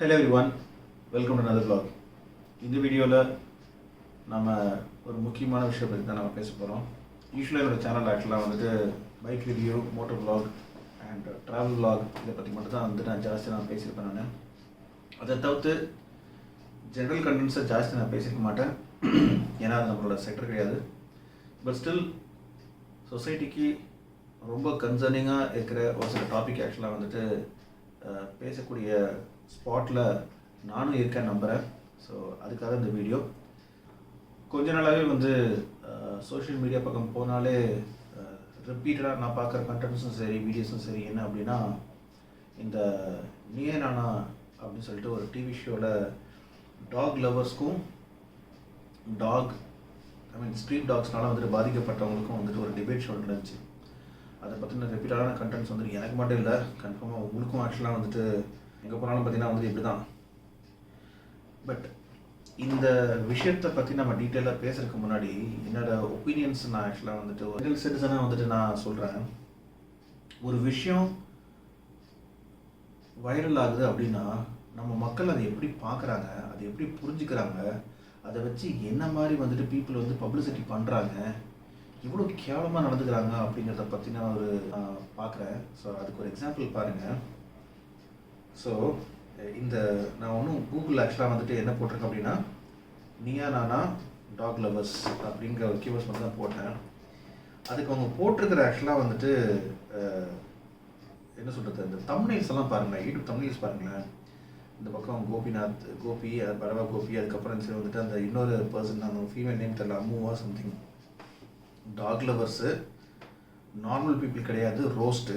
Hello everyone welcome to another vlog இந்த வீடியோவில் நம்ம ஒரு முக்கியமான விஷயம் பற்றி தான் நம்ம பேச போகிறோம் யூஸ்வலாக என்னோட சேனல் ஆக்சுவலாக வந்துட்டு bike review motor vlog and travel vlog இதை பற்றி மட்டும் தான் வந்துட்டு நான் ஜாஸ்தி நான் பேசியிருப்பேன் நான். அதை தவிர்த்து ஜென்ரல் கண்டென்ட்ஸை ஜாஸ்தி நான் பேசியிருக்க மாட்டேன். ஏன்னா அது நம்மளோட செக்டர் கிடையாது. பட் ஸ்டில் சொசைட்டிக்கு ரொம்ப கன்சர்னிங்காக இருக்கிற ஒரு சில டாபிக் ஆக்சுவலாக வந்துட்டு பேசக்கூடிய ஸ்பாட்டில் நானும் இருக்கேன் நம்புகிறேன் ஸோ அதுக்காக இந்த வீடியோ கொஞ்ச நாளாகவே வந்து சோஷியல் மீடியா பக்கம் போனாலே ரிப்பீட்டடாக நான் பார்க்குற கண்டென்ட்ஸும் சரி வீடியோஸும் சரி என்ன அப்படின்னா இந்த நீயே நானா அப்படின்னு சொல்லிட்டு ஒரு டிவி ஷோவில் டாக் லவர்ஸ்க்கும் டாக் ஐ மீன் ஸ்ட்ரீட் டாக்ஸ்னால வந்துட்டு பாதிக்கப்பட்டவங்களுக்கும் வந்துட்டு ஒரு டிபேட் ஷோ நடந்துச்சு. அதை பற்றின ரிப்பீட்டடான கண்டென்ட்ஸ் வந்துட்டு எனக்கு மட்டும் இல்லை கன்ஃபார்மாக உங்களுக்கும் ஆக்சுவலாக வந்துட்டு எங்கே போனாலும் பார்த்தீங்கன்னா வந்துட்டு இப்படி தான் பட் இந்த விஷயத்தை பற்றி நம்ம டீட்டெயிலாக பேசுறதுக்கு முன்னாடி என்னோட ஒப்பீனியன்ஸ் நான் ஆக்சுவலாக வந்துட்டு ஒரு சிட்டிசனாக வந்துட்டு நான் சொல்கிறேன் ஒரு விஷயம் வைரல் ஆகுது அப்படின்னா நம்ம மக்கள் அதை எப்படி பார்க்குறாங்க அதை எப்படி புரிஞ்சுக்கிறாங்க அதை வச்சு என்ன மாதிரி வந்துட்டு பீப்புள் வந்து பப்ளிசிட்டி பண்ணுறாங்க இவ்வளோ கேவலமாக நடந்துக்கிறாங்க அப்படிங்கிறத பற்றி நான் ஒரு பார்க்குறேன். ஸோ அதுக்கு ஒரு எக்ஸாம்பிள் பாருங்கள் ஸோ eh, இந்த நான் ஒன்றும் கூகுள் ஆக்சுவலாக வந்துட்டு என்ன போட்டிருக்கேன் அப்படின்னா நீயா நானா டாக் லவர்ஸ் அப்படிங்கிற ஒரு கீவர்ஸ் மட்டும் தான் போட்டேன். அதுக்கு அவங்க போட்டிருக்கிற ஆக்சுவலாக வந்துட்டு eh, என்ன சொல்கிறது இந்த தமிழ்ஸ் எல்லாம் பாருங்களேன். யூடியூப் தமிழ்ஸ் பாருங்களேன். இந்த பக்கம் கோபிநாத் கோபி அது பரவா கோபி அதுக்கப்புறம் சரி வந்துட்டு அந்த இன்னொரு பர்சன் அந்த ஃபீமேல் நேம் தெரியல அம்முவா something dog lovers normal people கிடையாது ரோஸ்ட்டு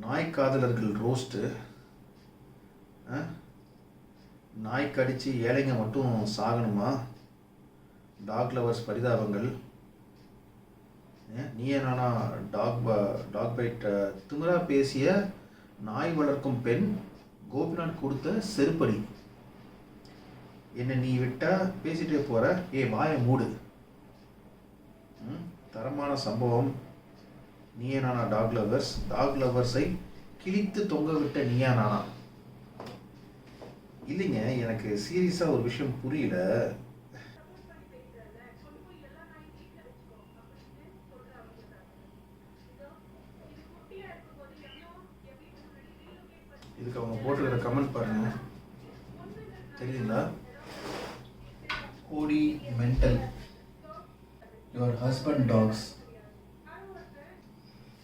நாய் காதலர்கள் ரோஸ்ட்டு நாய் கடித்து ஏழைங்க மட்டும் சாகணுமா? டாக் லவர்ஸ் பரிதாபங்கள். நீ நீயே டாக் டாக் டாக் பைட் திமிரா பேசிய நாய் வளர்க்கும் பெண் கோபிநாத் கொடுத்த செருப்படி. என்னை நீ விட்டால் பேசிகிட்டே போகிற ஏ வாயை மூடு. ம், தரமான சம்பவம். நீயே நானா டாக் லவர்ஸ் டாக் லவர்ஸை கிழித்து தொங்க விட்ட நீயா நானா? இல்லைங்க எனக்கு சீரியஸாக ஒரு விஷயம் புரியல. இதுக்கு அவங்க போட்டுக்கிற கமெண்ட் பாருங்க. தெரியுங்களா கோடி மென்டல் யுவர் ஹஸ்பண்ட் டாக்ஸ்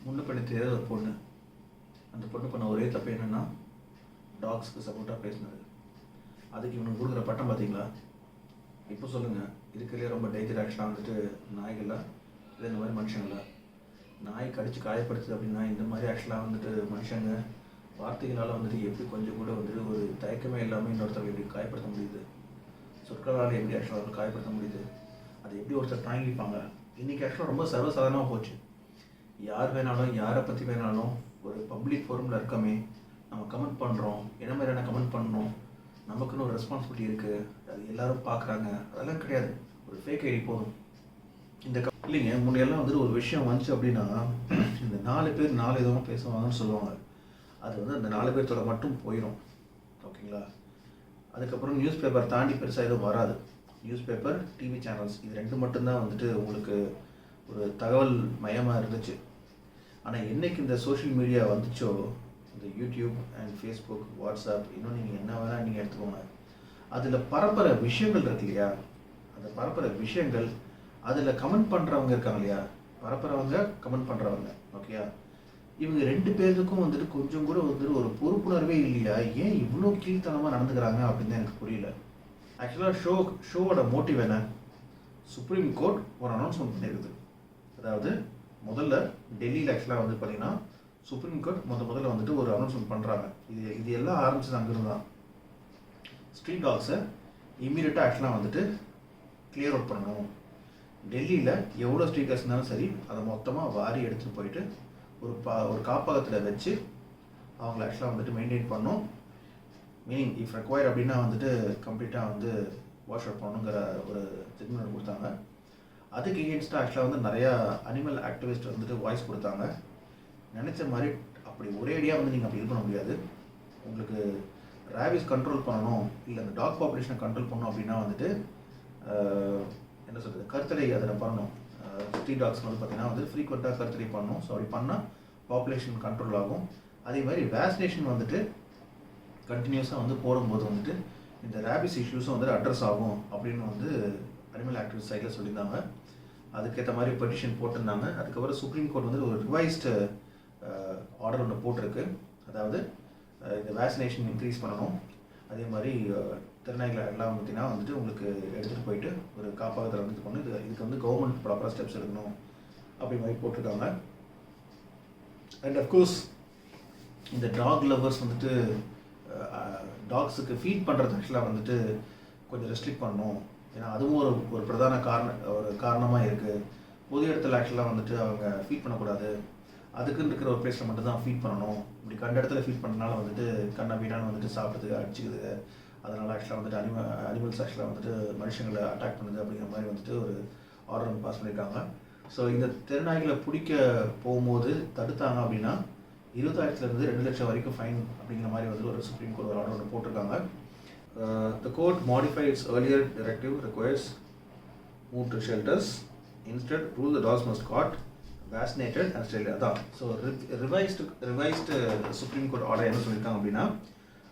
முன்ன பண்ணி தெரியாத ஒரு பொண்ணு. அந்த பொண்ணு பண்ண ஒரே தப்பு என்னென்னா டாக்ஸ்க்கு சப்போர்ட்டாக பேசினது. அதுக்கு இவனுக்கு கொடுக்குற பட்டம் பார்த்தீங்களா இப்போ சொல்லுங்கள் இருக்கிறதுலே ரொம்ப டேஞ்சர் ஆக்ஷனாக வந்துட்டு நாய்களா இல்லை இந்த மாதிரி மனுஷங்களா நாய் கடிச்சு காயப்படுத்துது அப்படின்னா இந்த மாதிரி ஆக்சுவலாக வந்துட்டு மனுஷங்க வார்த்தைகளால் வந்துட்டு எப்படி கொஞ்சம் கூட வந்துட்டு ஒரு தயக்கமே இல்லாமல் இன்னொருத்தர் எப்படி காயப்படுத்த முடியுது? சொற்களால் எப்படி ஆக்சுவலாக காயப்படுத்த முடியுது? அதை எப்படி ஒருத்தர் தாங்கிப்பாங்க? இன்றைக்கி ஆக்சுவலாக ரொம்ப சர்வசாதாரணமாக போச்சு. யார் வேணாலும் யாரை பற்றி வேணாலும் ஒரு பப்ளிக் ஃபோரமில் இருக்கமே நம்ம கமெண்ட் பண்ணுறோம் என்ன மாதிரியான கமெண்ட் பண்ணணும்? நமக்குன்னு ஒரு ரெஸ்பான்சிபிலிட்டி இருக்குது அது எல்லாரும் பார்க்குறாங்க. அதெல்லாம் கிடையாது. ஒரு ஃபேக் ஐடி போதும். இந்த க- இல்லைங்க. முன்னையெல்லாம் வந்துட்டு ஒரு விஷயம் வந்துச்சு அப்படின்னா இந்த நாலு பேர் நாலு விதமாக பேசுவாங்கன்னு சொல்லுவாங்க. அது வந்து அந்த நாலு பேர்த்தோட மட்டும் போயிடும் ஓகேங்களா? அதுக்கப்புறம் நியூஸ் பேப்பர் தாண்டி பெருசாக எதுவும் வராது. நியூஸ் பேப்பர் டிவி சேனல்ஸ் இது ரெண்டு மட்டும்தான் வந்துட்டு உங்களுக்கு ஒரு தகவல் மயமாக இருந்துச்சு. ஆனால் என்னைக்கு இந்த சோஷியல் மீடியா வந்துச்சோ இந்த யூடியூப் அண்ட் ஃபேஸ்புக் வாட்ஸ்அப் இன்னும் நீங்கள் என்ன வேணால் நீங்கள் எடுத்துக்கோங்க. அதில் பரப்புற விஷயங்கள் இருக்கு இல்லையா? அந்த பரப்புற விஷயங்கள் அதில் கமெண்ட் பண்ணுறவங்க இருக்காங்க இல்லையா? பரப்புறவங்க கமெண்ட் பண்ணுறவங்க ஓகேயா இவங்க ரெண்டு பேருக்கும் வந்துட்டு கொஞ்சம் கூட வந்துட்டு ஒரு பொறுப்புணர்வே இல்லையா? ஏன் இவ்வளோ கீழ்த்தனமாக நடந்துக்கிறாங்க அப்படின்னு தான் எனக்கு புரியல. ஆக்சுவலாக ஷோ ஷோவோட மோட்டிவ் என்ன? சுப்ரீம் கோர்ட் ஒரு அனௌன்ஸ்மெண்ட் பண்ணியிருக்குது அதாவது முதல்ல டெல்லியில் ஆக்சுவலாக வந்து பார்த்தீங்கன்னா சுப்ரீம் கோர்ட் முத முதல்ல வந்துட்டு ஒரு அனௌன்ஸ்மெண்ட் பண்ணுறாங்க இது இது எல்லாம் ஆரம்பிச்சது அங்கிருந்து தான் ஸ்ட்ரீட் டாக்ஸை இம்மீடியட்டாக ஆக்சுவலாக வந்துட்டு கிளியர் அவுட் பண்ணணும். டெல்லியில் எவ்வளோ ஸ்ட்ரீக்கர்ஸ் இருந்தாலும் சரி அதை மொத்தமாக வாரி எடுத்துகிட்டு போயிட்டு ஒரு பா ஒரு காப்பகத்தில் வச்சு அவங்கள ஆக்சுவலாக வந்துட்டு மெயின்டைன் பண்ணும் மீனிங் இஃப் ரெக்வயர் அப்படின்னா வந்துட்டு கம்ப்ளீட்டாக வந்து வாஷ் அவுட் பண்ணணுங்கிற ஒரு ஜட்மெண்ட் கொடுத்தாங்க. அதுக்கு எகேன்ஸ்டாக ஆக்சுவலாக வந்து நிறையா அனிமல் ஆக்டிவிஸ்ட் வந்துட்டு வாய்ஸ் கொடுத்தாங்க. நினச்ச மாதிரி அப்படி ஒரேடியாக வந்து நீங்கள் அப்படி இது பண்ண முடியாது. உங்களுக்கு ரேபிஸ் கண்ட்ரோல் பண்ணணும். இல்லை அந்த டாக் பாப்புலேஷனை கண்ட்ரோல் பண்ணணும் அப்படின்னா வந்துட்டு என்ன சொல்கிறது கருத்தடை அதில் பண்ணணும். ஸ்ட்ரீட் டாக்ஸ் வந்து பார்த்தீங்கன்னா வந்து ஃப்ரீக்வெண்ட்டாக கருத்தடை பண்ணணும். ஸோ அப்படி பண்ணால் பாப்புலேஷன் கண்ட்ரோல் ஆகும். அதே மாதிரி வேக்சினேஷன் வந்துட்டு கண்டினியூஸாக வந்து போடும்போது வந்துட்டு இந்த ரேபிஸ் இஷ்யூஸும் வந்து அட்ரஸ் ஆகும் அப்படின்னு வந்து அனிமல் ஆக்டிவிஸ்ட் சைடில் சொல்லியிருந்தாங்க. அதுக்கேற்ற மாதிரி பெட்டிஷன் போட்டிருந்தாங்க. அதுக்கப்புறம் சுப்ரீம் கோர்ட் வந்து ஒரு ரிவைஸ்டு ஆர்டர் ஒன்று போட்டிருக்கு. அதாவது uh, இந்த வேக்சினேஷன் இன்க்ரீஸ் பண்ணணும். அதே மாதிரி uh, திருநாய்களை எல்லாம் பார்த்தீங்கன்னா வந்துட்டு உங்களுக்கு எடுத்துகிட்டு போயிட்டு ஒரு காப்பகத்தில் வந்து இது இது இதுக்கு வந்து கவர்மெண்ட் ப்ராப்பராக ஸ்டெப்ஸ் எடுக்கணும். அப்படி மாதிரி போட்டிருக்காங்க. அண்ட் அஃப்கோர்ஸ் இந்த டாக் லவர்ஸ் வந்துட்டு டாக்ஸுக்கு ஃபீட் பண்ணுறது ஆக்சுவலாக வந்துட்டு கொஞ்சம் ரெஸ்ட்ரிக்ட் பண்ணணும். ஏன்னா அதுவும் ஒரு ஒரு பிரதான காரண ஒரு காரணமாக இருக்குது பொது இடத்துல ஆக்சுவலாக வந்துட்டு அவங்க ஃபீட் பண்ணக்கூடாது. அதுக்குன்னு இருக்கிற ஒரு பிளேஸில் மட்டும் தான் ஃபீட் பண்ணணும். இப்படி கண்ட இடத்துல ஃபீட் பண்ணனால வந்துட்டு கண்ணை வீடான வந்துட்டு சாப்பிட்றது அடிச்சுக்குது. அதனால் ஆக்சுவலாக வந்துட்டு அனிம அனிமல்ஸ் ஆக்சுவலாக வந்துட்டு மனுஷங்களை அட்டாக் பண்ணுது அப்படிங்கிற மாதிரி வந்துட்டு ஒரு ஆர்டர் பாஸ் பண்ணியிருக்காங்க. ஸோ இந்த தெருநாய்களை பிடிக்க போகும்போது தடுத்தாங்க அப்படின்னா இருபதாயிரத்துலேருந்து ரெண்டு லட்சம் வரைக்கும் ஃபைன் அப்படிங்கிற மாதிரி வந்து ஒரு சுப்ரீம் கோர்ட் ஒரு ஆர்டர் ஒன்று போட்டிருக்காங்க the court modify it's earlier directive requires move to shelters. Instead rule the dogs must caught vaccinated and still அதான். So revised revised Supreme Court order என்ன சொல்லியிருக்காங்க அப்படின்னா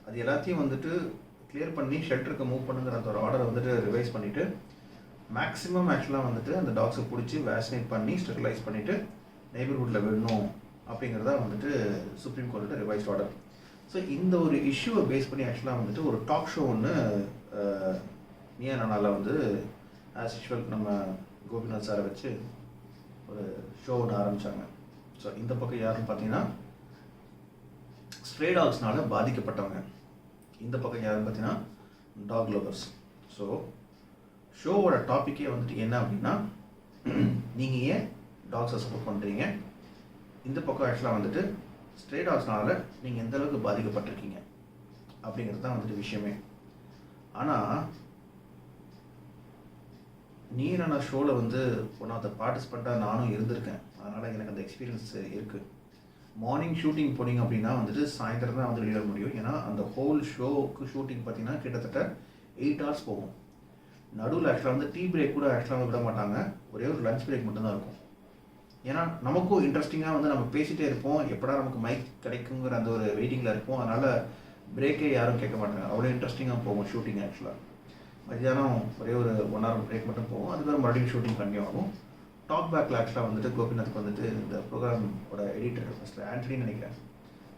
அது எல்லாத்தையும் வந்துட்டு கிளியர் பண்ணி ஷெல்டருக்கு மூவ் பண்ணுங்கிற அந்த ஒரு ஆர்டரை வந்துட்டு ரிவைஸ் பண்ணிவிட்டு மேக்ஸிமம் ஆக்சுவலாக வந்துட்டு அந்த டாக்ஸை பிடிச்சி வேக்சினேட் பண்ணி ஸ்டெரிலைஸ் பண்ணிவிட்டு நெய்பர்ஹுட்டில் விடணும் அப்படிங்கிறதா வந்துட்டு சுப்ரீம் கோர்ட்டோட ரிவைஸ்ட் ஆர்டர் ஸோ இந்த ஒரு இஷ்யூவை பேஸ் பண்ணி ஆக்சுவலாக வந்துட்டு ஒரு டாக் ஷோ ஒன்று மியா நானால வந்து ஆஸ் யூஷுவல் நம்ம கோபிநாத் சாரை வச்சு ஒரு ஷோ ஒன்று ஆரம்பித்தாங்க ஸோ இந்த பக்கம் யாருன்னு பார்த்தீங்கன்னா ஸ்ட்ரே டாக்ஸ்னால பாதிக்கப்பட்டவங்க. இந்த பக்கம் யாருன்னு பார்த்தீங்கன்னா டாக் லவர்ஸ் ஸோ ஷோவோட டாப்பிக்கே வந்துட்டு என்ன அப்படின்னா நீங்கள் ஏன் டாக்ஸை சப்போர்ட் பண்ணுறீங்க இந்த பக்கம் ஆக்சுவலாக வந்துட்டு ஸ்ட்ரெயிட் ஹார்ஸ்னால் நீங்கள் எந்த அளவுக்கு பாதிக்கப்பட்டிருக்கீங்க? அப்படிங்கிறது தான் வந்துட்டு விஷயமே. ஆனால் நீரான ஷோவில் வந்து ஒன் ஆஃப் த பார்ட்டிசிபெண்ட்டாக நானும் இருந்திருக்கேன். அதனால் எனக்கு அந்த எக்ஸ்பீரியன்ஸ் இருக்குது மார்னிங் ஷூட்டிங் போனீங்க அப்படின்னா வந்துட்டு சாயந்தரம் தான் வந்து வெளியிட முடியும். ஏன்னா அந்த ஹோல் ஷோவுக்கு ஷூட்டிங் பார்த்தீங்கன்னா கிட்டத்தட்ட எயிட் ஹவர்ஸ் போகும். நடுவில் ஆக்சுவலாக வந்து டீ பிரேக் கூட ஆக்சுவலாக விட மாட்டாங்க. ஒரே ஒரு லஞ்ச் பிரேக் மட்டும்தான் இருக்கும். ஏன்னா நமக்கும் இன்ட்ரெஸ்டிங்காக வந்து நம்ம பேசிகிட்டே இருப்போம். எப்படா நமக்கு மைக் கிடைக்குங்கிற அந்த ஒரு வெயிட்டிங்கில் இருப்போம். அதனால் பிரேக்கே யாரும் கேட்க மாட்டாங்க. அவ்வளோ இன்ட்ரெஸ்டிங்காக போகும் ஷூட்டிங் ஆக்சுவலாக மத்தியானம் ஒரே ஒரு ஒன் ஹவர் பிரேக் மட்டும் போகும். அதுக்கப்புறம் மறுபடியும் ஷூட்டிங் கண்டினியூ ஆகும். டாக் பேக்கில் ஆக்சுவலாக வந்துட்டு கோபிநாத்துக்கு வந்துட்டு இந்த ப்ரோக்ராமோட எடிட்டர் ஃபஸ்ட்டு ஆண்டனின்னு நினைக்கிறேன்.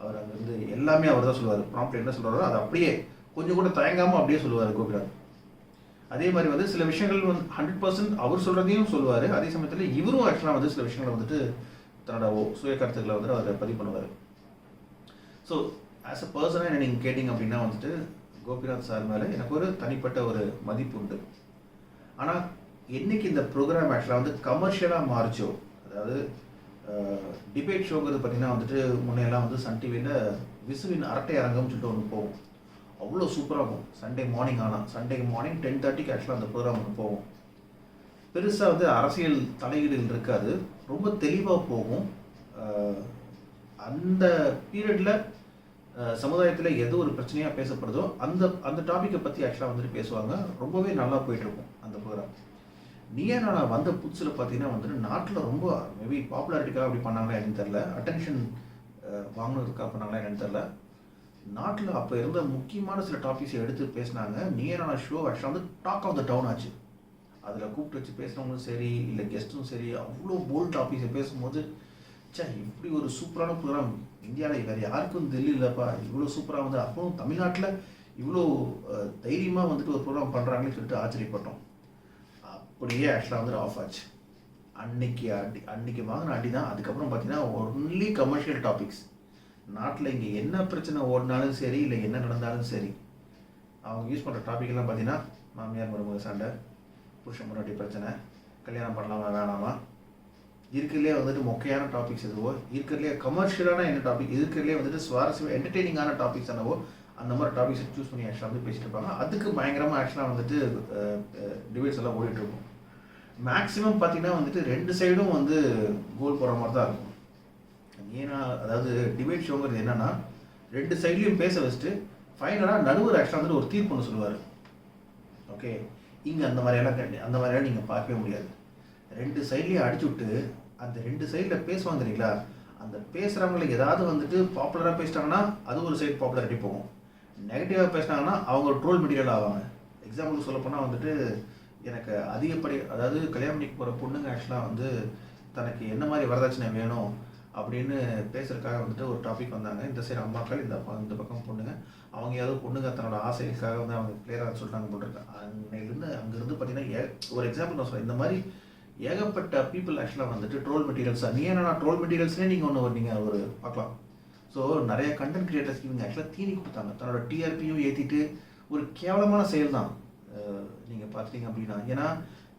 அவர் அங்கேருந்து எல்லாமே அவர் தான் சொல்லுவார் ப்ராம்ப்ட் என்ன சொல்கிறாரோ அது அப்படியே கொஞ்சம் கூட தயங்காமல் அப்படியே சொல்லுவார் கோபிநாத். அதே மாதிரி வந்து சில விஷயங்கள் வந்து ஹண்ட்ரட் பர்சன்ட் அவர் சொல்கிறதையும் சொல்லுவார். அதே சமயத்தில் இவரும் ஆக்சுவலாக வந்து சில விஷயங்களை வந்துட்டு தன்னோட சுய கருத்துக்களை வந்துட்டு அவர் பதிவு பண்ணுவார். ஸோ ஆஸ் அ பர்சனாக என்ன நீங்கள் கேட்டிங்க அப்படின்னா வந்துட்டு கோபிநாத் சார் மேலே எனக்கு ஒரு தனிப்பட்ட ஒரு மதிப்பு உண்டு. ஆனால் என்னைக்கு இந்த ப்ரோக்ராம் ஆக்சுவலாக வந்து கமர்ஷியலாக மாறிச்சோ அதாவது டிபேட் ஷோங்கிறது பார்த்தீங்கன்னா வந்துட்டு முன்னையெல்லாம் வந்து சன் டிவியில் விசுவின் அரட்டை அரங்கம்னு சொல்லிட்டு ஒன்று போகும். அவ்வளோ சூப்பராக இருக்கும் சண்டே மார்னிங் ஆனால் சண்டே மார்னிங் டென் தேர்ட்டிக்கு ஆக்சுவலாக அந்த ப்ரோக்ராம் போகும். பெருசாக வந்து அரசியல் தலையீடுகள் இருக்காது. ரொம்ப தெளிவாக போகும். அந்த பீரியடில் சமுதாயத்தில் எது ஒரு பிரச்சனையாக பேசப்படுதோ அந்த அந்த டாப்பிக்கை பற்றி ஆக்சுவலாக வந்துட்டு பேசுவாங்க. ரொம்பவே நல்லா போயிட்டுருக்கும் அந்த ப்ரோக்ராம் நீயே நான் வந்த புதுசில் பார்த்தீங்கன்னா வந்துட்டு நாட்டில் ரொம்ப மேபி பாப்புலாரிட்டிக்காக அப்படி பண்ணாங்களா என்னன்னு தெரில அட்டென்ஷன் வாங்கினதுக்காக பண்ணாங்களா என்னன்னு தெரில நாட்டில் அப்போ இருந்த முக்கியமான சில டாபிக்ஸை எடுத்து பேசினாங்க. நியரான ஷோ ஆக்சுவலாக வந்து டாக் ஆஃப் த டவுன் ஆச்சு. அதில் கூப்பிட்டு வச்சு பேசுனவங்களும் சரி இல்லை கெஸ்ட்டும் சரி அவ்வளோ போல்ட் டாபிக்ஸை பேசும்போது சே இப்படி ஒரு சூப்பரான ப்ரோக்ராம் இந்தியாவில் வேறு யாருக்கும் தெரியலப்பா. இவ்வளோ சூப்பராக வந்து அப்பவும் தமிழ்நாட்டில் இவ்வளோ தைரியமாக வந்துட்டு ஒரு ப்ரோக்ராம் பண்ணுறாங்கன்னு சொல்லிட்டு ஆச்சரியப்பட்டோம். அப்படியே ஆக்சுவலாக வந்துட்டு ஆஃப் ஆச்சு. அன்னைக்கு அடி அன்னைக்கு வாங்கின அடி தான் அதுக்கப்புறம் பார்த்தீங்கன்னா ஒன்லி கமர்ஷியல் டாபிக்ஸ் நாட்டில் இங்கே என்ன பிரச்சனை ஓடினாலும் சரி இல்லை என்ன நடந்தாலும் சரி அவங்க யூஸ் பண்ணுற டாபிக் எல்லாம் பார்த்தீங்கன்னா மாமியார் மருமக சண்டை புருஷன் முன்னாடி பிரச்சனை கல்யாணம் பண்ணலாமா வேணாமா? இருக்கிறதுலே வந்துட்டு மொக்கையான டாபிக்ஸ் எதுவோ இருக்கிறதுலே கமர்ஷியலான என்ன டாபிக் இருக்கிறதுலே வந்துட்டு சுவாரஸ்யம் என்டர்டெய்னிங்கான டாபிக்ஸ் என்னவோ அந்த மாதிரி டாபிக்ஸ் சூஸ் பண்ணி ஆக்சுவலாக வந்து பேசிட்டு இருப்பாங்க. அதுக்கு பயங்கரமாக ஆக்சுவலாக வந்துட்டு டிபேட்ஸ் எல்லாம் ஓடிட்டு இருக்கும். மேக்ஸிமம் பார்த்தீங்கன்னா வந்துட்டு ரெண்டு சைடும் வந்து கோல் போகிற மாதிரி தான் இருக்கும். ஏன்னா அதாவது டிபேட் ஷோங்கிறது என்னன்னா ரெண்டு சைட்லையும் பேச வச்சுட்டு ஃபைனலாக நடுவர் ஆக்சுவலாக வந்துட்டு ஒரு தீர்ப்பு ஒன்று சொல்லுவார். ஓகே இங்கே அந்த மாதிரியெல்லாம் கிடையாது அந்த மாதிரியெல்லாம் நீங்கள் பார்க்கவே முடியாது. ரெண்டு சைட்லேயும் அடிச்சு விட்டு அந்த ரெண்டு சைடில் பேசுவாங்க தெரியுங்களா? அந்த பேசுகிறவங்களை ஏதாவது வந்துட்டு பாப்புலராக பேசிட்டாங்கன்னா அது ஒரு சைடு பாப்புலாரிட்டி போகும். நெகட்டிவாக பேசினாங்கன்னா அவங்க ஒரு ட்ரோல் மெட்டீரியல் ஆவாங்க. எக்ஸாம்பிள் சொல்லப்போனால் வந்துட்டு எனக்கு அதிகப்படி அதாவது கல்யாணம் பண்ணிக்கு போகிற பொண்ணுங்க ஆக்சுவலாக வந்து தனக்கு என்ன மாதிரி வரதட்சணை வேணும் அப்படின்னு பேசுறதுக்காக வந்துட்டு ஒரு டாபிக் வந்தாங்க. இந்த சைடு அம்மாக்கள் இந்த இந்த பக்கம் பொண்ணுங்க அவங்க ஏதோ பொண்ணுங்க தன்னோட ஆசைக்காக வந்து அவங்க கிளியராக சொல்கிறாங்க போட்டிருக்காங்க அன்னையிலேருந்து அங்கேருந்து பார்த்தீங்கன்னா ஏ ஒரு எக்ஸாம்பிள் நான் சொல்கிறேன் இந்த மாதிரி ஏகப்பட்ட பீப்புள் ஆக்சுவலாக வந்துட்டு ட்ரோல் மெட்டீரியல்ஸ் நீ என்ன ட்ரோல் மெட்டீரியல்ஸ்னே நீங்கள் ஒன்று நீங்கள் ஒரு பார்க்கலாம். ஸோ நிறைய கண்டென்ட் கிரியேட்டர்ஸ்க்கு இவங்க ஆக்சுவலாக தீனி கொடுத்தாங்க. தன்னோட டிஆர்பியும் ஏற்றிட்டு ஒரு கேவலமான செயல் தான் நீங்கள் பார்த்தீங்க அப்படின்னா ஏன்னா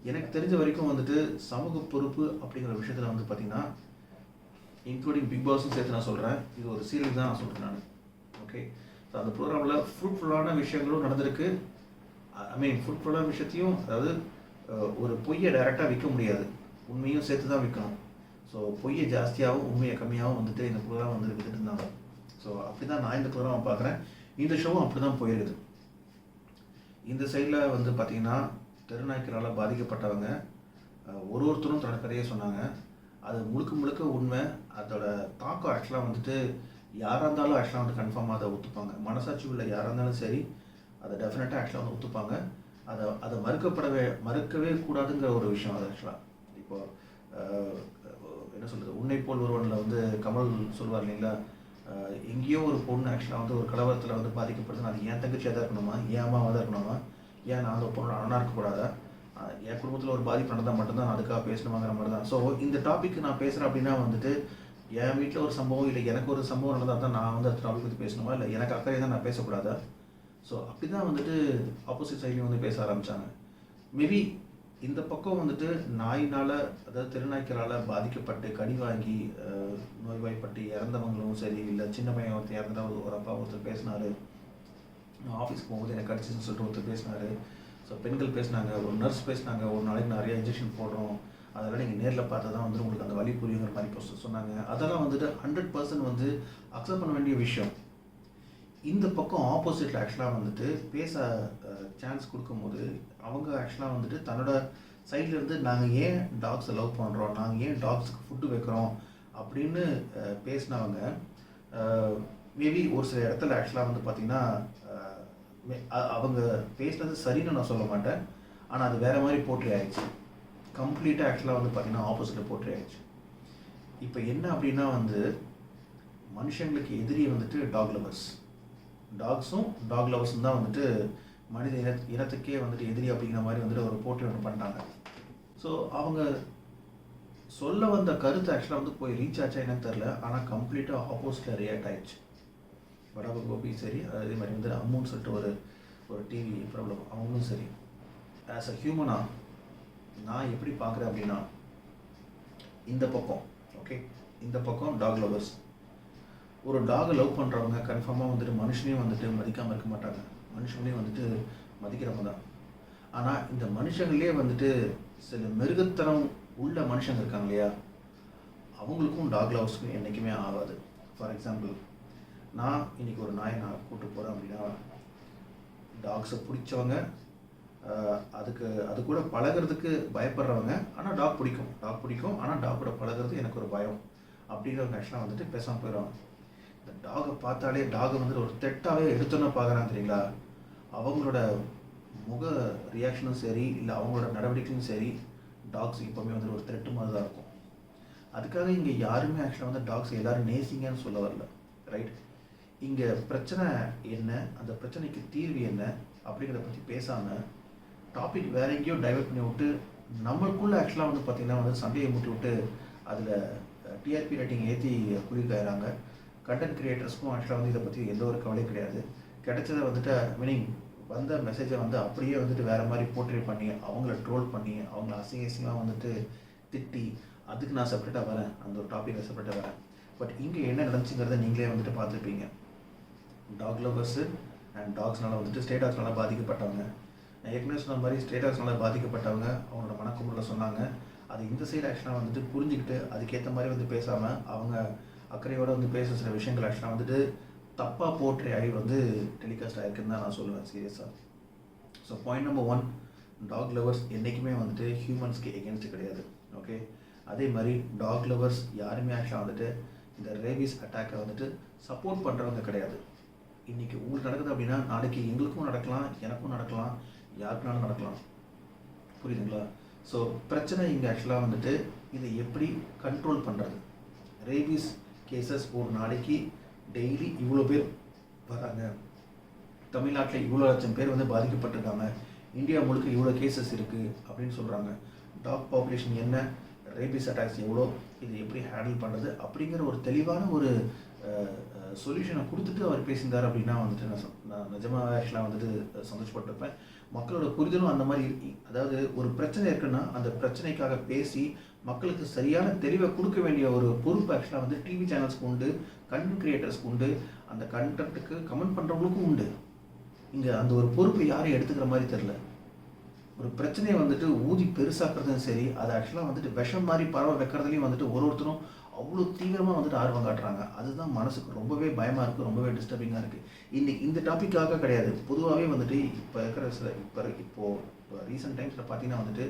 எனக்கு தெரிஞ்ச வரைக்கும் வந்துட்டு சமூக பொறுப்பு அப்படிங்கிற விஷயத்தில் வந்து பார்த்தீங்கன்னா இன்க்ளூடிங் பிக் பாஸும் சேர்த்து நான் சொல்கிறேன் இது ஒரு சீரியல் தான் நான் சொல்கிறேன் நான். ஓகே ஸோ அந்த ப்ரோக்ராமில் ஃப்ரூட்ஃபுல்லான விஷயங்களும் நடந்திருக்கு. ஐ மீன் ஃப்ரூட்ஃபுல்லான விஷயத்தையும் அதாவது ஒரு பொய்யை டைரெக்டாக விற்க முடியாது. உண்மையும் சேர்த்து தான் விற்கணும். ஸோ பொய்யை ஜாஸ்தியாகவும் உண்மையை கம்மியாகவும் வந்துட்டு இந்த ப்ரோக்ராம் வந்து விட்டுட்டு இருந்தாங்க. ஸோ அப்படி தான் நான் இந்த ப்ரோக்ராம் பார்க்குறேன். இந்த ஷோவும் அப்படி தான் போயிருக்குது இந்த சைடில் வந்து பார்த்தீங்கன்னா தெருநாய்க்களால் பாதிக்கப்பட்டவங்க ஒரு ஒருத்தரும் தன்னோட கதையை சொன்னாங்க. அது முழுக்க முழுக்க உண்மை. அதோட தாக்கம் ஆக்சுவலாக வந்துட்டு யாராக இருந்தாலும் ஆக்சுவலாக வந்து கன்ஃபார்மாக அதை ஒத்துப்பாங்க. மனசாட்சி உள்ள யாராக இருந்தாலும் சரி அதை டெஃபினட்டாக ஆக்சுவலாக வந்து ஒத்துப்பாங்க. அதை அதை மறுக்கப்படவே மறுக்கவே கூடாதுங்கிற ஒரு விஷயம் அது ஆக்சுவலாக இப்போ என்ன சொல்கிறது உன்னை போல் ஒருவனில் வந்து கமல் சொல்வார் இல்லைங்களா? எங்கேயோ ஒரு பொண்ணு ஆக்சுவலாக வந்து ஒரு கலவரத்தில் வந்து பாதிக்கப்படுதுன்னு அது என் தங்கச்சியாக தான் இருக்கணுமா? என் அம்மாவாக தான் இருக்கணுமா? ஏன் நான் அந்த பொண்ணு அண்ணா இருக்கக்கூடாதா என் குடும்பத்தில் ஒரு பாதிப்பு நடந்தால் மட்டும்தான் நான் அதுக்காக பேசணுமாங்கிற மாதிரி தான் ஸோ இந்த டாபிக் நான் பேசுகிறேன் அப்படின்னா வந்துட்டு என் வீட்டில் ஒரு சம்பவம் இல்லை. எனக்கு ஒரு சம்பவம் நடந்தால் தான் நான் வந்து அந்த டாபிக் பற்றி பேசணுமா? இல்லை எனக்கு அக்கறை தான் நான் பேசக்கூடாதா? ஸோ அப்படி தான் வந்துட்டு ஆப்போசிட் சைட்லேயும் வந்து பேச ஆரம்பித்தாங்க மேபி இந்த பக்கம் வந்துட்டு நாயினால் அதாவது திருநாய்க்கரால் பாதிக்கப்பட்டு கடி வாங்கி நோய்வாய்ப்பட்டு இறந்தவங்களும் சரி இல்லை சின்ன பையன் ஒருத்தர் இறந்துட்டா ஒரு ஒரு அப்பா ஒருத்தர் பேசினார். நான் ஆஃபீஸ்க்கு போகும்போது எனக்கு அடிச்சுன்னு சொல்லிட்டு ஒருத்தர் பேசினார். ஸோ பெண்கள் பேசினாங்க ஒரு நர்ஸ் பேசினாங்க ஒரு நாளைக்கு நிறைய இன்ஜெக்ஷன் போடுறோம். அதெல்லாம் நீங்கள் நேரில் பார்த்தா தான் வந்து உங்களுக்கு அந்த வழி புரியுங்கிற மாதிரி போஸ்ட் சொன்னாங்க. அதெல்லாம் வந்துட்டு ஹண்ட்ரட் பர்சன்ட் வந்து அக்செப்ட் பண்ண வேண்டிய விஷயம். இந்த பக்கம் ஆப்போசிட்டில் ஆக்சுவலாக வந்துட்டு பேச சான்ஸ் கொடுக்கும்போது அவங்க ஆக்சுவலாக வந்துட்டு தன்னோட சைட்லேருந்து நாங்கள் ஏன் டாக்ஸை லவ் பண்ணுறோம் நாங்கள் ஏன் டாக்ஸுக்கு ஃபுட்டு வைக்கிறோம்? அப்படின்னு பேசினவங்க மேபி ஒரு சில இடத்துல ஆக்சுவலாக வந்து பார்த்திங்கன்னா அவங்க பேசுனது சரின்னு நான் சொல்ல மாட்டேன். ஆனால் அது வேறு மாதிரி போற்றி ஆயிடுச்சு. கம்ப்ளீட்டாக ஆக்சுவலாக வந்து பார்த்திங்கன்னா ஆப்போசிட்டில் போட்டே ஆயிடுச்சு. இப்போ என்ன அப்படின்னா வந்து மனுஷங்களுக்கு எதிரி வந்துட்டு டாக் லவர்ஸ் டாக்ஸும் டாக் லவர்ஸும் தான் வந்துட்டு மனித இன இனத்துக்கே வந்துட்டு எதிரி அப்படிங்கிற மாதிரி வந்துட்டு ஒரு போட்டி ஒன்று பண்ணிட்டாங்க ஸோ அவங்க சொல்ல வந்த கருத்து ஆக்சுவலாக வந்து போய் ரீச் ஆச்சா என்னன்னு தெரில ஆனால் கம்ப்ளீட்டாக ஆப்போசிட்டில் ரியாக்ட் ஆயிடுச்சு. வடாபு கோபி சரி அதே மாதிரி வந்து அம்முன்னு சொல்லிட்டு ஒரு ஒரு டிவி ப்ராப்ளம் அவங்களும் சரி. ஆஸ் அ ஹியூமனாக நான் எப்படி பார்க்குறேன் அப்படின்னா இந்த பக்கம் ஓகே இந்த பக்கம் டாக் லவர்ஸ் ஒரு டாகை லவ் பண்ணுறவங்க கன்ஃபார்மாக வந்துட்டு மனுஷனையும் வந்துட்டு மதிக்காமல் இருக்க மாட்டாங்க. மனுஷனையும் வந்துட்டு மதிக்கிறவங்க தான். ஆனால் இந்த மனுஷங்களே வந்துட்டு சில மிருகத்தனம் உள்ள மனுஷங்க இருக்காங்க இல்லையா? அவங்களுக்கும் டாக் லவ்ஸ்க்கும் என்றைக்குமே ஆகாது. ஃபார் எக்ஸாம்பிள் நான் இன்னைக்கு ஒரு நாயை நான் கூப்பிட்டு போகிறேன் அப்படின்னா டாக்ஸை பிடிச்சவங்க அதுக்கு அது கூட பழகுறதுக்கு பயப்படுறவங்க ஆனால் டாக் பிடிக்கும். டாக் பிடிக்கும் ஆனால் டாக் கூட பழகுறது எனக்கு ஒரு பயம். அப்படிங்கிறவங்க ஆக்சுவலாக வந்துட்டு பேசாமல் போயிடுவாங்க இந்த டாகை பார்த்தாலே டாகை வந்துட்டு ஒரு தெட்டாவே எடுத்தோன்னு பார்க்குறாங்க தெரியுங்களா? அவங்களோட முக ரியாக்ஷனும் சரி இல்லை அவங்களோட நடவடிக்கையும் சரி டாக்ஸ் எப்போவுமே வந்துட்டு ஒரு த்ரெட்டு மாதிரி தான் இருக்கும். அதுக்காக இங்கே யாருமே ஆக்சுவலாக வந்து டாக்ஸ் எல்லோரும் நேசிங்கன்னு சொல்ல வரல. ரைட் இங்கே பிரச்சனை என்ன? அந்த பிரச்சனைக்கு தீர்வு என்ன? அப்படிங்கிறத பற்றி பேசாமல் டாபிக் வேற எங்கேயோ டைவெர்ட் பண்ணி விட்டு நம்மளுக்குள்ள ஆக்சுவலாக வந்து பார்த்தீங்கன்னா வந்து சண்டையை மூட்டி விட்டு அதில் டிஆர்பி ரேட்டிங் ஏற்றி குளிர்காயிறாங்க கண்டென்ட் கிரியேட்டர்ஸ்க்கும் ஆக்சுவலாக வந்து இதை பற்றி எந்த ஒரு கவலையும் கிடையாது. கிடைச்சதை வந்துட்டு மீனிங் வந்த மெசேஜை வந்து அப்படியே வந்துட்டு வேற மாதிரி போர்ட்ரே பண்ணி அவங்கள ட்ரோல் பண்ணி அவங்கள அசிங்க அசிங்கமாக வந்துட்டு திட்டி அதுக்கு நான் செப்பரேட்டாக வரேன். அந்த ஒரு டாப்பிக்கை செப்பரேட்டாக வரேன். பட் இங்கே என்ன நடந்துச்சுங்கிறத நீங்களே வந்துட்டு பார்த்துருப்பீங்க. டாக் லவர்ஸு அண்ட் டாக்ஸ்னால வந்துட்டு ஸ்டேட் டாக்ஸ்னால பாதிக்கப்பட்டவங்க. நான் ஏற்கனவே சொன்ன மாதிரி ஸ்டே பாதிக்கப்பட்டவங்க அவங்களோட மனக்குமுறையில் சொன்னாங்க. அது இந்த சைடு ஆக்ஷனாக வந்துட்டு புரிஞ்சுக்கிட்டு அதுக்கேற்ற மாதிரி வந்து பேசாமல் அவங்க அக்கறையோட வந்து பேசுகிற சில விஷயங்கள் ஆக்ஷனாக வந்துட்டு தப்பாக போற்றி ஆகி வந்து டெலிகாஸ்ட் ஆகிருக்குன்னு தான் நான் சொல்லுவேன் சீரியஸாக so point number one dog lovers என்றைக்குமே வந்துட்டு ஹியூமன்ஸ்க்கு எகென்ஸ்ட் கிடையாது ஓகே அதே மாதிரி டாக் லவர்ஸ் யாருமே ஆக்ஷனாக வந்துட்டு இந்த ரேபிஸ் அட்டாக்கை வந்துட்டு சப்போர்ட் பண்ணுறவங்க கிடையாது. இன்றைக்கி உங்களுக்கு நடக்குது அப்படின்னா நாளைக்கு எங்களுக்கும் நடக்கலாம் எனக்கும் நடக்கலாம். யாருக்குனாலும் நடக்கலாம். புரியுதுங்களா? ஸோ பிரச்சனை இங்கே ஆக்சுவலாக வந்துட்டு இதை எப்படி கண்ட்ரோல் பண்ணுறது ரேபிஸ் கேசஸ் ஒரு நாளைக்கு டெய்லி இவ்வளோ பேர் வராங்க. தமிழ்நாட்டில் இவ்வளோ லட்சம் பேர் வந்து பாதிக்கப்பட்டிருக்காங்க. இந்தியா முழுக்க இவ்வளோ கேசஸ் இருக்குது அப்படின்னு சொல்கிறாங்க டாக் பாப்புலேஷன் என்ன? ரேபிஸ் அட்டாக்ஸ் எவ்வளோ? இது எப்படி ஹேண்டில் பண்ணுறது அப்படிங்கிற ஒரு தெளிவான ஒரு சொல்யூஷனை கொடுத்துட்டு அவர் பேசியிருந்தார் அப்படின்னா வந்துட்டு நான் நான் நிஜமாக ஆக்சுவலாக வந்துட்டு சந்தோஷப்பட்டிருப்பேன். மக்களோட புரிதலும் அந்த மாதிரி இருக்கு. அதாவது ஒரு பிரச்சனை இருக்குன்னா அந்த பிரச்சனைக்காக பேசி மக்களுக்கு சரியான தெளிவை கொடுக்க வேண்டிய ஒரு பொறுப்பு ஆக்சுவலாக வந்து டிவி சேனல்ஸ்க்கு உண்டு கண்டென்ட் கிரியேட்டர்ஸ்க்கு உண்டு. அந்த கண்டென்ட்டுக்கு கமெண்ட் பண்ணுறவங்களுக்கும் உண்டு. இங்கே அந்த ஒரு பொறுப்பை யாரும் எடுத்துக்கிற மாதிரி தெரில ஒரு பிரச்சனையை வந்துட்டு ஊதி பெருசாக்குறதும் சரி அதை ஆக்சுவலாக வந்துட்டு விஷம் மாதிரி பரவ வைக்கிறதுலையும் வந்துட்டு ஒரு ஒருத்தரும் அவ்வளோ தீவிரமாக வந்துட்டு ஆர்வம் காட்டுறாங்க. அதுதான் மனசுக்கு ரொம்பவே பயமாக இருக்குது ரொம்பவே டிஸ்டர்பிங்காக இருக்குது இன்னைக்கு இந்த டாப்பிக்காக கிடையாது. பொதுவாகவே வந்துட்டு இப்போ இருக்கிற சில இப்போ இப்போது இப்போ ரீசெண்ட் டைம்ஸில் பார்த்தீங்கன்னா வந்துட்டு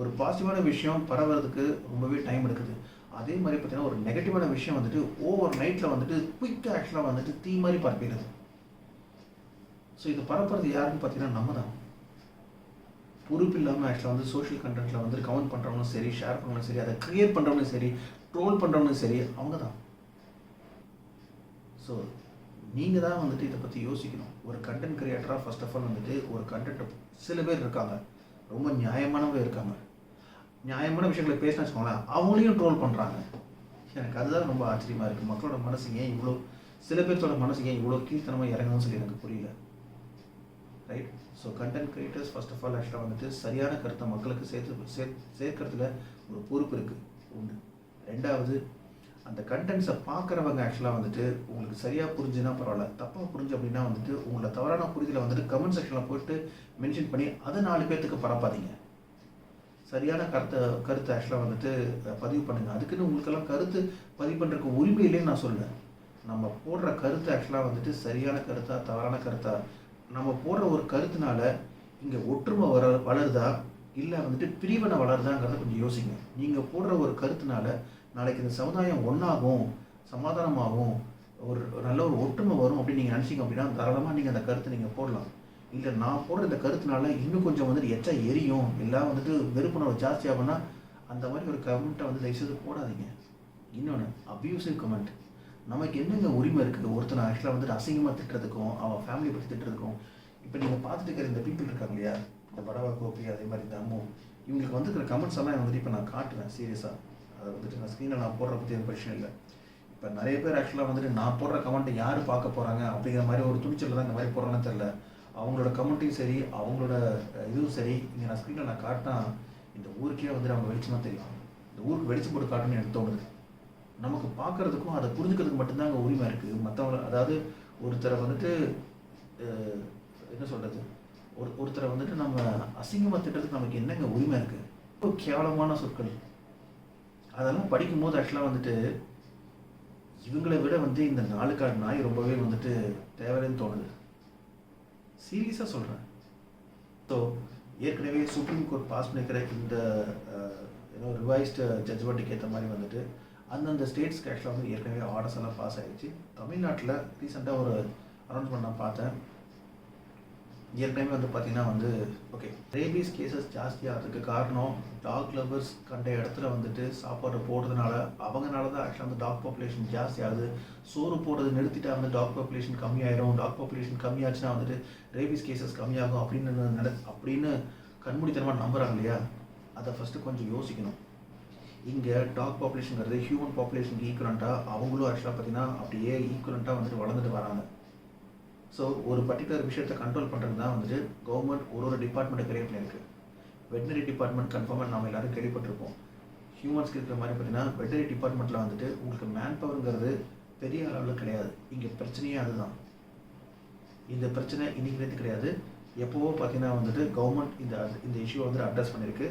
ஒரு பாசிட்டிவான விஷயம் பரவுறதுக்கு ரொம்பவே டைம் எடுக்குது. அதே மாதிரி பார்த்தீங்கன்னா ஒரு நெகட்டிவான விஷயம் வந்துட்டு ஓவர் நைட்டில் வந்துட்டு குயிக்காக ஆக்சுவலாக வந்துட்டு தீ மாதிரி பரப்பிடுது. ஸோ இது பரப்புறது யாருன்னு பார்த்தீங்கன்னா நம்ம தான் பொறுப்பு இல்லாமல் ஆக்சுவலாக வந்து சோஷியல் கண்டென்ட்டில் வந்து கமெண்ட் பண்ணுறவங்களும் சரி ஷேர் பண்ணுறவங்களும் சரி அதை க்ரியேட் பண்ணுறவங்களும் சரி ட்ரோல் பண்ணுறவங்களும் சரி அவங்க தான் ஸோ நீங்கள் தான் வந்துட்டு இதை பற்றி யோசிக்கணும். ஒரு கண்டென்ட் கிரியேட்டராக ஃபர்ஸ்ட் ஆஃப் ஆல் வந்துட்டு ஒரு கண்டென்ட் சில பேர் இருக்காங்க. ரொம்ப நியாயமானவங்க இருக்காங்க. நியாயமான விஷயங்களை பேசினா வச்சுக்கோங்களேன் அவங்களையும் ட்ரோல் பண்ணுறாங்க எனக்கு அதுதான் ரொம்ப ஆச்சரியமாக இருக்குது மக்களோட மனசு ஏன் இவ்வளோ சில பேர்த்தோட மனசு ஏன் இவ்வளோ கீழ்த்தனமாக இறங்கணும்னு சொல்லி எனக்கு புரியல. Right so content creators first of all ஆக்சுவலாக வந்துட்டு சரியான கருத்தை மக்களுக்கு சேர்த்து சேர் சேர்க்கறதுல ஒரு பொறுப்பு இருக்குது ஒன்று ரெண்டாவது அந்த கண்டென்ட்ஸை பார்க்குறவங்க ஆக்சுவலாக வந்துட்டு உங்களுக்கு சரியாக புரிஞ்சுன்னா பரவாயில்ல. தப்பாக புரிஞ்சு அப்படின்னா வந்துட்டு உங்களை தவறான புரிதலை வந்துட்டு கமெண்ட் செக்ஷனில் போட்டு மென்ஷன் பண்ணி அதை நாலு பேர்த்துக்கு பரப்பாதீங்க. சரியான கருத்தை கருத்தை ஆக்சுவலாக வந்துட்டு பதிவு பண்ணுங்கள் அதுக்குன்னு உங்களுக்கெல்லாம் கருத்து பதிவு பண்ணுறதுக்கு உரிமையிலேயே நான் சொல்லுவேன் நம்ம போடுற கருத்து ஆக்சுவலாக வந்துட்டு சரியான கருத்தா தவறான கருத்தா? நம்ம போடுற ஒரு கருத்துனால இங்கே ஒற்றுமை வர வளருதா? இல்லை வந்துட்டு பிரிவினை வளருதாங்கிறத கொஞ்சம் யோசிங்க. நீங்கள் போடுற ஒரு கருத்துனால நாளைக்கு இந்த சமுதாயம் ஒன்றாகும் சமாதானமாகும் ஒரு நல்ல ஒரு ஒற்றுமை வரும் அப்படின்னு நீங்கள் நினச்சிங்க அப்படின்னா தாராளமாக நீங்கள் அந்த கருத்தை நீங்கள் போடலாம். இல்லை நான் போடுற இந்த கருத்துனால இன்னும் கொஞ்சம் வந்துட்டு எச்சா எரியும். எல்லாம் வந்துட்டு வெறுப்புணர்வு ஜாஸ்தியாகும்னா அந்த மாதிரி ஒரு கமெண்ட்டை வந்து தயவுசெய்து போடாதீங்க. இன்னொன்று அப்யூசிவ் கமெண்ட் நமக்கு என்னங்க உரிமை இருக்குது ஒருத்தனை ஆக்சுவலாக வந்துட்டு அசிங்கமாக திட்டுறதுக்கும் அவன் ஃபேமிலியை பற்றி திட்டுறதுக்கும் இப்போ நீங்கள் பார்த்துட்டு இருக்கிற இந்த பீப்புள் இருக்காங்க இல்லையா? இந்த படவா கோபி அதே மாதிரி தம்மு இவங்களுக்கு வந்துருக்கிற கமெண்ட்ஸ் எல்லாம் வந்துட்டு இப்போ நான் காட்டுவேன் சீரியஸாக அதை வந்துட்டு நான் ஸ்க்ரீனில் நான் போடுற பற்றி எந்த பிரச்சனை இல்லை. இப்போ நிறைய பேர் ஆக்சுவலாக வந்துட்டு நான் போடுற கமெண்ட்டை யார் பார்க்க போகிறாங்க அப்படிங்கிற மாதிரி ஒரு துணிச்சலில் தான் இந்த மாதிரி போடுறாங்கன்னு தெரில அவங்களோட கமெண்ட்டையும் சரி அவங்களோட இதுவும் சரி இங்கே நான் ஸ்க்ரீனில் நான் காட்டினா இந்த ஊருக்கே வந்துட்டு அவங்க வெளிச்சமாக தெரியும். இந்த ஊருக்கு வெளிச்சம் போட்டு காட்டணும்னு எனக்கு தோணுது. நமக்கு பார்க்கறதுக்கும் அதை புரிஞ்சுக்கிறதுக்கு மட்டும்தான் அங்கே உரிமை இருக்குது மற்றவங்க அதாவது ஒருத்தரை வந்துட்டு என்ன சொல்கிறது ஒரு ஒருத்தரை வந்துட்டு நம்ம அசிங்கமாக திட்டுறதுக்கு நமக்கு என்னங்க உரிமை இருக்குது ரொம்ப கேவலமான சொற்கள். அதெல்லாம் படிக்கும்போது ஆக்சுவலாக வந்துட்டு இவங்களை விட வந்து இந்த நாளுக்காடு நாய் ரொம்பவே வந்துட்டு தேவைன்னு தோணுது. சீரியஸாக சொல்கிறேன் ஸோ ஏற்கனவே சுப்ரீம் கோர்ட் பாஸ் பண்ணிக்கிற இந்த ஏதோ ரிவைஸ்டு ஜட்ஜ்மெண்ட்டுக்கு ஏற்ற மாதிரி வந்துட்டு அந்தந்த ஸ்டேட்ஸ்க்கு ஆக்சுவலாக வந்து ஏற்கனவே ஆர்டர்ஸ் எல்லாம் பாஸ் ஆகிடுச்சு தமிழ்நாட்டில் ரீசெண்டாக ஒரு அனௌன்ஸ்மெண்ட் நான் பார்த்தேன். ஏற்கனவே வந்து பார்த்தீங்கன்னா வந்து ஓகே ரேபீஸ் கேசஸ் ஜாஸ்தியாகிறதுக்கு காரணம் டாக் லவர்ஸ் கண்ட இடத்துல வந்துட்டு சாப்பாடு போடுறதுனால அவங்கனால தான் ஆக்சுவலாக வந்து டாக் பாப்புலேஷன் ஜாஸ்தி ஆகுது சோறு போடுறது நிறுத்திட்டா வந்து டாக் பாப்புலேஷன் கம்மியாயிரும். டாக் பாப்புலேஷன் கம்மியாச்சுன்னா வந்துட்டு ரேபீஸ் கேசஸ் கம்மியாகும் அப்படின்னு நட அப்படின்னு கண்மூடித்தனமாக நம்புறாங்க இல்லையா? அதை ஃபஸ்ட்டு கொஞ்சம் யோசிக்கணும். இங்கே டாக் பாப்புலேஷனுங்கிறது ஹியூமன் பாப்புலேஷனுக்கு ஈக்குவலண்ட்டாக அவங்களும் ஆக்சுவலாக பார்த்தீங்கன்னா அப்படியே ஈக்குவலண்ட்டாக வந்துட்டு வளர்ந்துட்டு வராங்க. ஸோ ஒரு பர்டிகுலர் விஷயத்தை கண்ட்ரோல் பண்ணுறது தான் வந்துட்டு கவர்மெண்ட் ஒரு ஒரு டிபார்ட்மெண்ட்டை கிரியேட் பண்ணியிருக்கு. வெட்டினரி டிபார்ட்மெண்ட் கன்ஃபார்மாக நம்ம எல்லாரும் கேள்விப்பட்டிருப்போம். ஹியூமன்ஸ்க்கு இருக்கிற மாதிரி பார்த்தீங்கன்னா வெட்டினரி டிபார்ட்மெண்ட்டில் வந்துட்டு உங்களுக்கு மேன் பவருங்கிறது பெரிய அளவில் கிடையாது. இங்கே பிரச்சனையே அதுதான். இந்த பிரச்சனை இன்னைக்கு கிடையாது. எப்போவோ பார்த்தீங்கன்னா வந்துட்டு கவர்மெண்ட் இந்த இந்த இஷ்யூ வந்துட்டு அட்ரஸ் பண்ணியிருக்கு.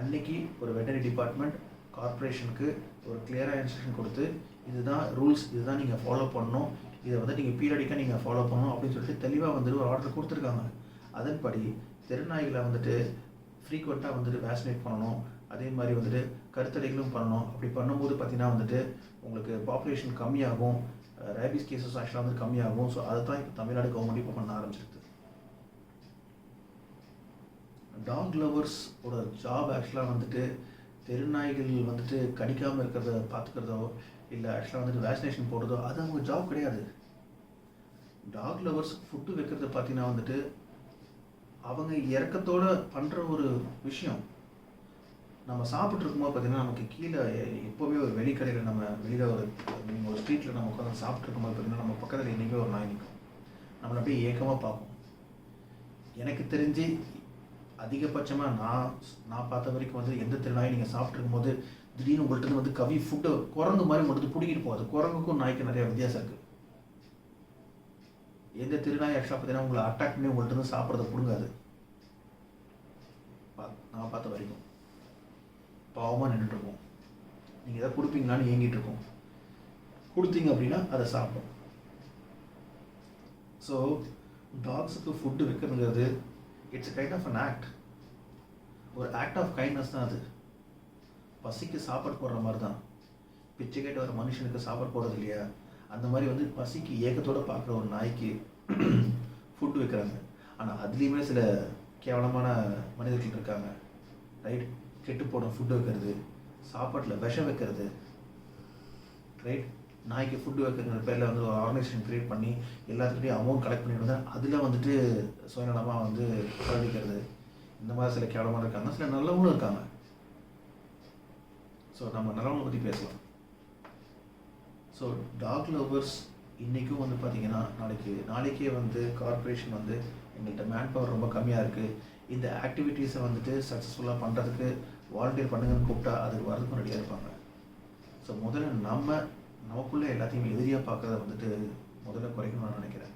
அன்னைக்கு ஒரு வெட்டனரி டிபார்ட்மெண்ட் கார்ப்பரேஷனுக்கு ஒரு கிளியராக இன்ஸ்ட்ரக்ஷன் கொடுத்து இதுதான் ரூல்ஸ் இதுதான் நீங்கள் ஃபாலோ பண்ணணும். இதை வந்து நீங்கள் பீரியடிக்காக நீங்கள் ஃபாலோ பண்ணணும் அப்படின்னு சொல்லிட்டு தெளிவாக வந்துட்டு ஒரு ஆர்டர் கொடுத்துருக்காங்க. அதன்படி தெருநாய்களை வந்துட்டு ஃப்ரீக்வெண்ட்டாக வந்துட்டு வேக்சினேட் பண்ணணும். அதே மாதிரி வந்துட்டு கருத்தடைகளும் பண்ணணும். அப்படி பண்ணும்போது பார்த்தீங்கன்னா வந்துட்டு உங்களுக்கு பாப்புலேஷன் கம்மியாகும். ரேபிஸ் கேசஸ் ஆக்சுவலாக வந்து கம்மியாகும். ஸோ அதை தான் இப்போ தமிழ்நாடு கவர்மெண்ட் இப்போ பண்ண ஆரம்பிச்சிருக்கு. டாக் லவர்ஸோட ஜாப் ஆக்சுவலாக வந்துட்டு தெருநாய்கள் வந்துட்டு கடிக்காமல் இருக்கிறத பார்த்துக்கிறதோ இல்லை ஆக்சுவலாக வந்துட்டு வேக்சினேஷன் போடுறதோ அது அவங்க ஜாப் கிடையாது. டாக் லவர்ஸ் ஃபுட்டு வைக்கிறது பார்த்தீங்கன்னா வந்துட்டு அவங்க இறக்கத்தோடு பண்ணுற ஒரு விஷயம். நம்ம சாப்பிட்ருக்கும்போது பார்த்தீங்கன்னா நமக்கு கீழே எப்போவுமே ஒரு வெளிக்கடையில் நம்ம வெளியில் ஒரு நீங்கள் ஒரு ஸ்ட்ரீட்டில் நம்ம உட்காந்து சாப்பிட்ருக்கும்போது பார்த்தீங்கன்னா நம்ம பக்கத்தில் என்றைக்கே ஒரு நாய் நிற்கும் நம்மளை அப்படியே ஏக்கமாக பார்ப்போம் எனக்கு தெரிஞ்சு அதிகபட்சமாக நான் நான் பார்த்த வரைக்கும் வந்து எந்த திருநாயும் நீங்கள் சாப்பிட்ருக்கும் போது திடீர்னு உங்கள்கிட்ட வந்து கவி ஃபுட்டை குரங்கு மாதிரி மட்டும் பிடிக்கிட்டு போகாது. குரங்குக்கும் நாய்க்கு நிறைய வித்தியாசம் இருக்குது எந்த திருநாய் ஆக்சுவலாக பார்த்தீங்கன்னா உங்களை அட்டாக் பண்ணி உங்கள்கிட்ட இருந்து சாப்பிட்றத பிடுங்காது. நான் பார்த்த வரைக்கும். பாவமாக நின்றுட்டுருக்கோம் நீங்கள் எதாவது கொடுப்பீங்களான்னு ஏங்கிட்டு இருக்கோம் கொடுத்தீங்க அப்படின்னா அதை சாப்பிடும். ஸோ டாக்ஸுக்கு food வைக்கிறதுங்கிறது it's kind of an act ஒரு ஆக்ட் ஆஃப் கைண்ட்னஸ் தான் அது. பசிக்கு சாப்பாடு போடுற மாதிரி தான் பிச்சை கேட்டு வர மனுஷனுக்கு சாப்பாடு போடுறது இல்லையா? அந்த மாதிரி வந்து பசிக்கு ஏக்கத்தோடு பார்க்குற ஒரு நாய்க்கு ஃபுட்டு வைக்கிறாங்க. ஆனால் அதுலேயுமே சில கேவலமான மனிதர்கள் இருக்காங்க. ரைட் கெட்டு போன ஃபுட்டு வைக்கிறது சாப்பாட்டில் விஷம் வைக்கிறது. ரைட் நாய்க்கு ஃபுட்டு வைக்கிற பேரில் வந்து ஒரு ஆர்கனைசேஷன் க்ரியேட் பண்ணி எல்லாத்துக்கிட்டையும் அமௌண்ட் கலெக்ட் பண்ணி வந்து அதில் வந்துட்டு சுயநலமாக வந்து பிரதிக்கிறது இந்த மாதிரி சில கேவலமாக இருக்காங்க. சில நல்லவங்களும் இருக்காங்க. ஸோ நம்ம நல்லவங்களை பற்றி பேசலாம். ஸோ டாக் லவர்ஸ் இன்றைக்கும் வந்து பார்த்தீங்கன்னா நாளைக்கு நாளைக்கே வந்து கார்ப்பரேஷன் வந்து எங்கள்கிட்ட மேன் பவர் ரொம்ப கம்மியாக இருக்குது இந்த ஆக்டிவிட்டீஸை வந்துட்டு சக்ஸஸ்ஃபுல்லாக பண்ணுறதுக்கு வாலண்டியர் பண்ணுங்கன்னு கூப்பிட்டா அதுக்கு வரதுக்கும் ரெடியாக இருப்பாங்க. ஸோ முதல்ல நம்ம நமக்குள்ளே எல்லாத்தையும் எதிரியாக பார்க்கறத வந்துட்டு முதல்ல குறைக்கணும்னு நான் நினைக்கிறேன்.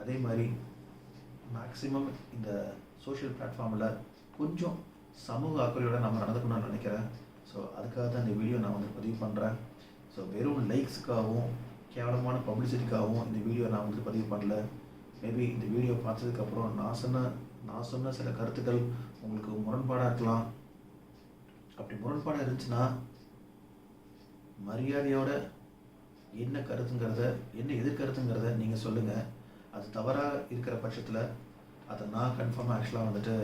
அதே மாதிரி மேக்ஸிமம் இந்த சோஷியல் பிளாட்ஃபார்மில் கொஞ்சம் சமூக அக்கறையோட நம்ம நடந்துக்கணும்னு நினைக்கிறேன். ஸோ அதுக்காக தான் இந்த வீடியோ நான் வந்து பதிவு பண்ணுறேன் ஸோ வெறும் லைக்ஸுக்காகவும் கேவலமான பப்ளிசிட்டிக்காகவும் இந்த வீடியோ நான் வந்து பதிவு பண்ணல. மேபி இந்த வீடியோ பார்த்ததுக்கப்புறம் நான் சொன்ன நான் சொன்ன சில கருத்துக்கள் உங்களுக்கு முரண்பாடாக இருக்கலாம். அப்படி முரண்பாடாக இருந்துச்சுன்னா மரியாதையோட என்ன கருத்துங்கிறத என்ன எதிர்கருத்துங்கிறத நீங்கள் சொல்லுங்கள் அது தவறாக இருக்கிற பட்சத்தில் அதை நான் கன்ஃபார்மாக ஆக்சுவலாக வந்துட்டு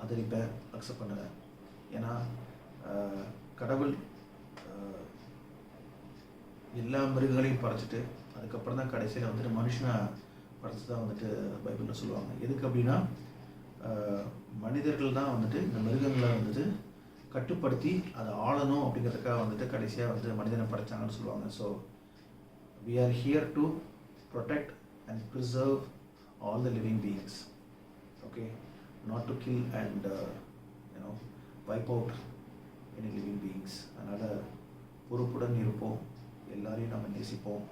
ஆதரிப்பேன் அக்செப்ட் பண்ணுவேன். ஏன்னா கடவுள் எல்லா மிருகங்களையும் படைச்சிட்டு அதுக்கப்புறம் தான் கடைசியில் வந்துட்டு மனுஷனை படைச்சி தான் வந்துட்டு பைபிளில் சொல்லுவாங்க. எதுக்கு அப்படின்னா மனிதர்கள் தான் வந்துட்டு இந்த மிருகங்களை வந்துட்டு கட்டுப்படுத்தி அதை ஆளணும் அப்படிங்கிறதுக்காக வந்துட்டு கடைசியாக வந்து மனிதனை படைச்சாங்கன்னு சொல்லுவாங்க. So we are here to protect and preserve all the living beings okay not to kill and know out out living beings அதனால் பொறுப்புடன் இருப்போம். எல்லாரையும் நம்ம நேசிப்போம்.